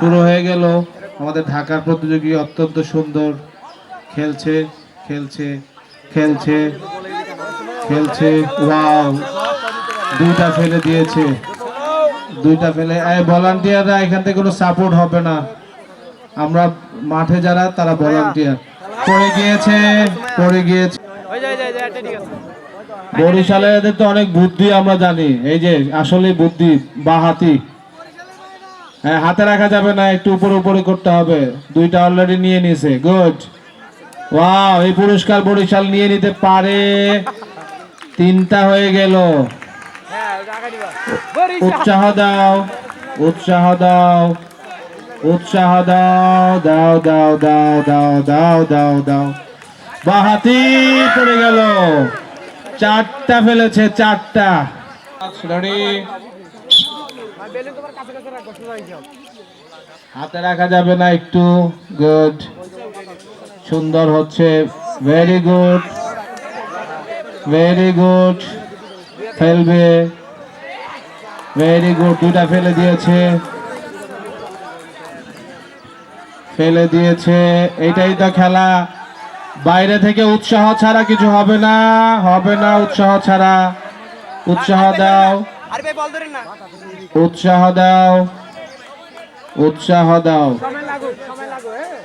শুরু হয়ে গেল। আমাদের ঢাকার প্রতিযোগী অত্যন্ত সুন্দর। খেলছে খেলছে খেলছে খেলছে। ওয়াও। দুইটা ফেলে দিয়েছে। দুইটা ফেলে। এই ভলান্টিয়াররা এখান থেকে কোনো সাপোর্ট হবে না। আমরা মাঠে যারা, তারা ভলান্টিয়ার। পড়ে গিয়েছে পড়ে গিয়েছে। বরিশালের তো অনেক বুদ্ধি আমরা জানি। এই যে আসলে বুদ্ধি, বা হাতি। হ্যাঁ হাতে রাখা যাবে না, একটু উপরে উপরে করতে হবে। দুইটা অলরেডি নিয়ে নিয়েছে গুড ওয়াও এই পুরস্কার বরিশাল নিয়ে নিতে পারে। তিনটা হয়ে গেল। উৎসাহ দাও উৎসাহ দাও উৎসাহ দাও দাও দাও দাও দাও দাও দাও দাও। বাহাতি পড়ে গেল। চারটা ফেলেছে, চারটা? হাতে রাখা যাবে না একটু গুড সুন্দর হচ্ছে। ভেরি গুড ভেরি গুড ফেলবে। ভেরি গুড দুটা ফেলে দিয়েছে। ফেলে দিয়েছে। এটাই তো খেলা। বাইরে থেকে উৎসাহ ছাড়া কিছু হবে না হবে না উৎসাহ ছাড়া। উৎসাহ দাও। উৎসাহ দাও। উৎসাহ দাও। হ্যাঁ।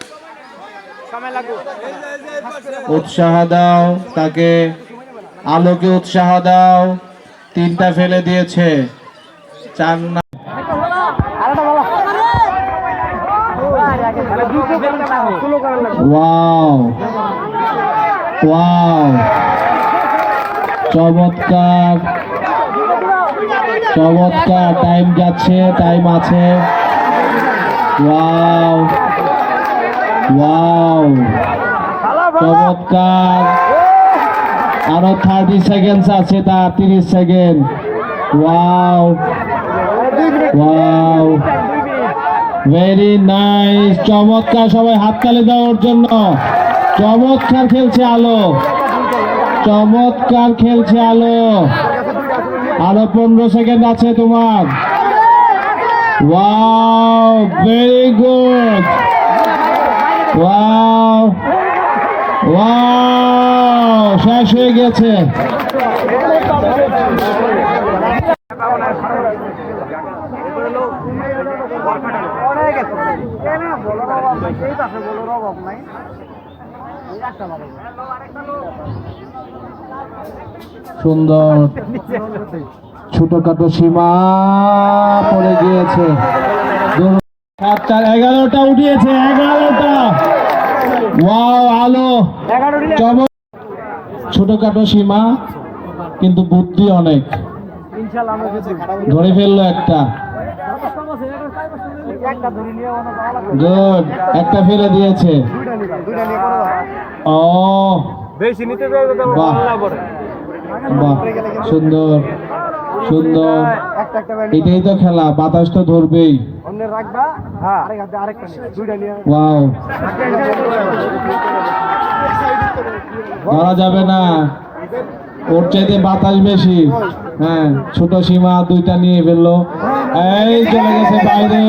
উৎসাহ দাও তাকে। আলোকে উৎসাহ দাও। তিনটা ফেলে দিয়েছে। চার না ওয়াও। ওয়াও। চমৎকার। চমৎকার টাইম যাচ্ছে টাইম আছে। ওয়াও ওয়াও চমৎকার। আরও থার্টি সেকেন্ডস আছে তার, তিরিশ second wow wow very nice চমৎকার, সবাই হাততালি দেওয়ার জন্য। চমৎকার খেলছে আলো। চমৎকার খেলছে আলো। আরও পনেরো সেকেন্ড আছে তোমার। ভেরি গুড শেষ হয়ে গেছে। আছে অভাব নাই? সুন্দর। ছোটখাটো সীমা পড়ে গিয়েছে। সাত চার এগারোটা উঠিয়েছে, এগারোটা। ওয়াও, আলো। ছোটখাটো সীমা, কিন্তু বুদ্ধি অনেক। ধরে ফেলল একটা। গুড একটা ফেলে দিয়েছে। ও। বেশি নিতে বাহ। সুন্দর। সুন্দর। এটাই তো খেলা বাতাস তো ধরবেই। ওয়াও। ধরা যাবে না। ওর চাইতে বাতাস বেশি। হ্যাঁ ছোট সীমা দুইটা নিয়ে ফেলল। এই চলে গেছে বাইরে।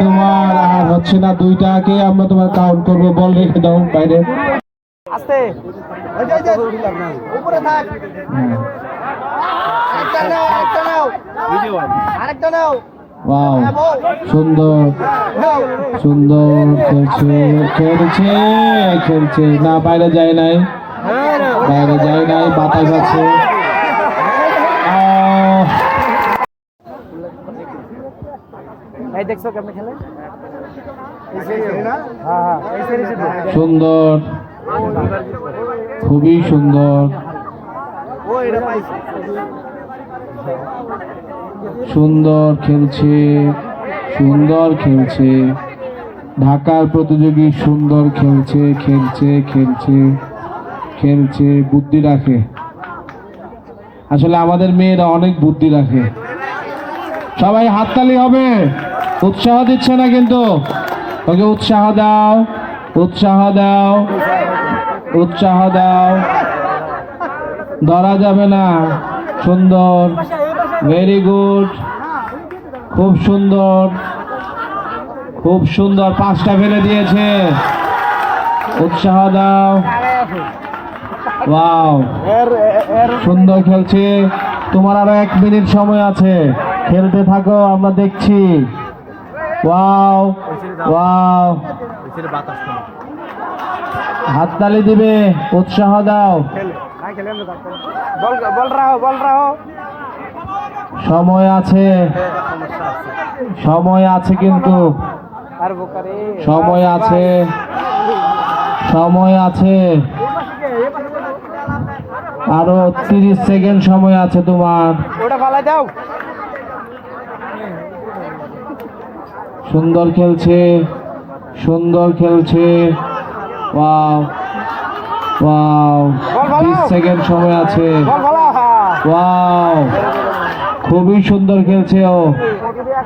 তোমার আর হচ্ছে না দুইটাকে আমরা তোমার কাউন্ট করব। বল রেখে দাও বাইরে। আস্তে। ওই যে যে উপরে থাক। আরেকটা নাও আরেকটা নাও। আরেকটা নাও। ওয়াও সুন্দর। সুন্দর খেলছে খেলছে খেলছে। না বাইরে যায় নাই। বাইরে যায় নাই বাতাস আছে সুন্দর। খুবই সুন্দর। সুন্দর খেলছে সুন্দর খেলছে। ঢাকার প্রতিযোগী সুন্দর খেলছে খেলছে খেলছে। খেলছে বুদ্ধি রাখে। আসলে আমাদের মেয়েরা অনেক বুদ্ধি রাখে। সবাই হাততালি হবে। উৎসাহ দিচ্ছে না কিন্তু। ওকে উৎসাহ দাও উৎসাহ দাও উৎসাহ দাও। ধরা যাবে না। সুন্দর ভেরি গুড খুব সুন্দর খুব সুন্দর। পাঁচটা ফেলে দিয়েছে। উৎসাহ দাও। ওয়াও সুন্দর খেলছে। তোমার আরও এক মিনিট সময় আছে। খেলতে থাকো আমরা দেখছি। ওয়াও ওয়াও হাততালি দিবে উৎসাহ দাও। সময় আছে। সময় আছে কিন্তু। সময় আছে। সময় আছে। আরও তিরিশ সেকেন্ড সময় আছে তোমার। ওটা ফালাই দাও। সুন্দর খেলছে সুন্দর খেলছে। ওয়াও ওয়াও বিশ সেকেন্ড সময় আছে। ওয়াও খুবই সুন্দর খেলছে ও।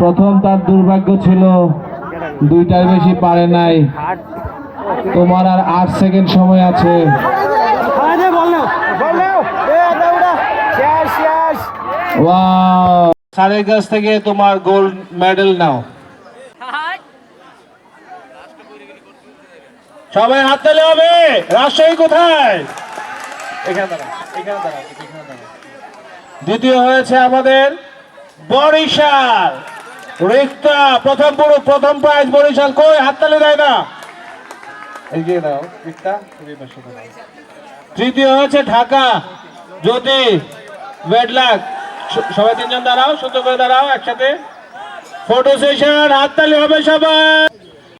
প্রথম তার দুর্ভাগ্য ছিল দুইটার বেশি পারে নাই। তোমার আর আট সেকেন্ড সময় আছে ফালাই দে বল নাও বল নাও এ দাউড়া শেষ শেষ ওয়াও স্যারের কাছ থেকে তোমার গোল্ড মেডেল নাও। সবাই হাত তালে হবে। রাজশাহী কোথায়? এখানে দাঁড়াও এখানে দাঁড়াও এখানে দাঁড়াও। দ্বিতীয় হয়েছে আমাদের বরিশাল। রিক্তা প্রথম পুরো প্রথম প্রাইজ বরিশাল। কই? হাততালি দেয় না। এগিয়ে দাও রিক্তা। তৃতীয় হয়েছে ঢাকা। জ্যোতি বেডলাক সবাই তিনজন দাঁড়াও সুন্দর করে দাঁড়াও একসাথে। ফটো সেশন হাততালি হবে সবাই।